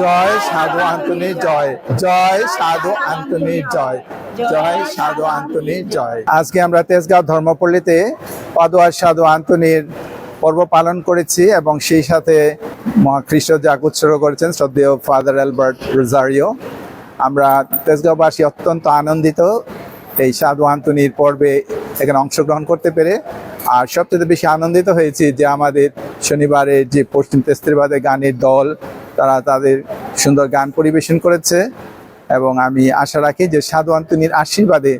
জয় সাধু আন্তনি, জয়। জয় সাধু আন্তনি, জয়। জয় সাধু আন্তনি, জয়। আজকে আমরা তেজগাঁও ধর্মপল্লীতে পাদুয়ার সাধু আন্তনির পর্ব পালন করেছি এবং সেই সাথে খ্রিস্ট যাক উৎসর্গ করেছেন শ্রদ্ধেয় ফাদার অ্যালবার্ট রোজারিও। আমরা তেজগাঁওবাসী অত্যন্ত আনন্দিত এই সাধু আন্তনির পর্বে এখানে অংশগ্রহণ করতে পেরে। আর সবচেয়ে বেশি আনন্দিত হয়েছি যে আমাদের শনিবারে যে পশ্চিম তেস্ত্রীবাদে গানের দল তারা তাদের সুন্দর গান পরিবেশন করেছে এবং আমি আশা রাখি যে সাধু আন্তনির আশীর্বাদে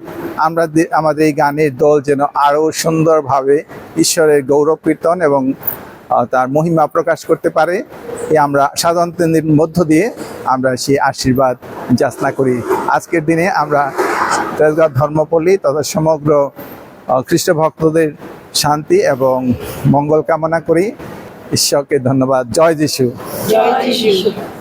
আমরা আমাদের এই গানের দল যেন আরও সুন্দরভাবে ঈশ্বরের গৌরব কীর্তন এবং তার মহিমা প্রকাশ করতে পারে। এই আমরা সাধু আন্তনির মধ্য দিয়ে আমরা সেই আশীর্বাদ যাচনা করি। আজকের দিনে আমরা তেজগাঁও ধর্মপল্লী তথা সমগ্র খ্রিস্ট ভক্তদের শান্তি এবং মঙ্গল কামনা করি। ঈশ্বরকে ধন্যবাদ। জয় যিশু। Joy to you. you.